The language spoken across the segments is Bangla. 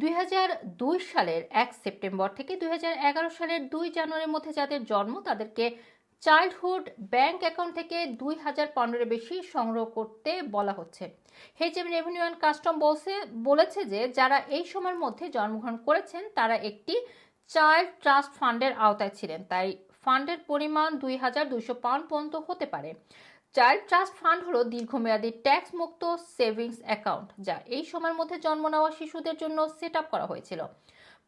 দুই হাজার দুই সালের এক সেপ্টেম্বর থেকে দু হাজার এগারো সালের দুই জানুয়ারির মধ্যে যাদের জন্ম, তাদেরকে চাইল্ডহুড ব্যাংক অ্যাকাউন্ট থেকে দুই হাজার পাউন্ডের বেশি সংগ্রহ করতে বলা হচ্ছে। এইচএম রেভিনিউ অ্যান্ড কাস্টম বলছে, বলেছে যে যারা এই সময়ের মধ্যে জন্মগ্রহণ করেছেন, তারা একটি চাইল্ড ট্রাস্ট ফান্ডের আওতায় ছিলেন। তাই ফান্ডের পরিমাণ দুই হাজার দুইশো পাউন্ড পর্যন্ত হতে পারে। চাইল্ড ট্রাস্ট ফান্ড হলো দীর্ঘমেয়াদী ট্যাক্স মুক্ত সেভিংস অ্যাকাউন্ট, যা এই সময়ের মধ্যে জন্ম নেওয়া শিশুদের জন্য সেট করা হয়েছিল।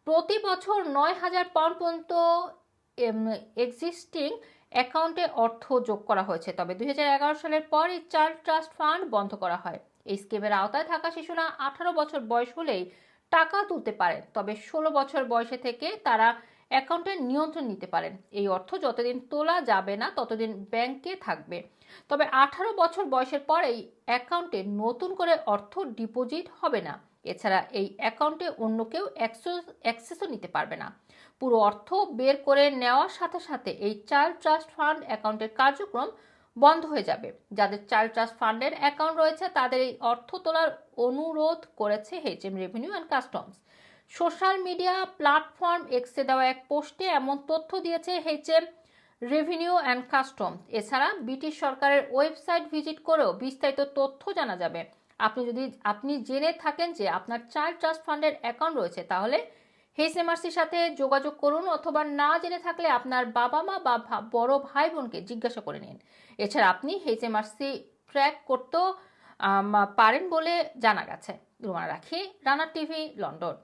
প্রতি বছর নয় হাজার পাউন্ড পর্যন্ত এক্সিস্টিং অ্যাকাউন্টে অর্থ যোগ করা হয়েছে। তবে দুই হাজার এগারো সালের পর এই চাইল্ড ট্রাস্ট ফান্ড বন্ধ করা হয়। এই স্কিমের আওতায় থাকা শিশুরা আঠারো বছর বয়স হলেই টাকা তুলতে পারেন তবে ষোলো বছর বয়সে থেকে তারা অ্যাকাউন্টের নিয়ন্ত্রণ নিতে পারেন। এই অর্থ যতদিন তোলা যাবে না, ততদিন ব্যাংকে থাকবে। তবে আঠারো বছর বয়সের পর এই অ্যাকাউন্টে নতুন করে অর্থ ডিপোজিট হবে না। এছাড়া এই অ্যাকাউন্টে অন্য কেউ অ্যাক্সেসও নিতে পারবে না। পুরো অর্থ বের করে নেওয়ার সাথে সাথে এই চাইল্ড ট্রাস্ট ফান্ড অ্যাকাউন্টের কার্যক্রম বন্ধ হয়ে যাবে। যাদের চাইল্ড ট্রাস্ট ফান্ডের অ্যাকাউন্ট রয়েছে, তাদের এই অর্থ তোলার অনুরোধ করেছে HM revenue and customs social media platform এক্সে দেওয়া এক পোস্টে এমন তথ্য দিয়েছে এইচএম রেভিনিউ অ্যান্ড কাস্টম। এছাড়া ব্রিটিশ সরকারের ওয়েবসাইট ভিজিট করেও বিস্তারিত তথ্য জানা যাবে। আপনি যদি, আপনি জেনে থাকেন যে আপনার চাইল্ড ট্রাস্ট ফান্ডের অ্যাকাউন্ট রয়েছে, তাহলে এইচএমআরসির সাথে যোগাযোগ করুন অথবা না জেনে থাকলে আপনার বাবা মা বা বড় ভাই বোনকে জিজ্ঞাসা করে নিন। এছাড়া আপনি এইচএমআরসি ট্র্যাক করতেও পারেন বলে জানা গেছে। রুমা রাখি, রানা টিভি, লন্ডন।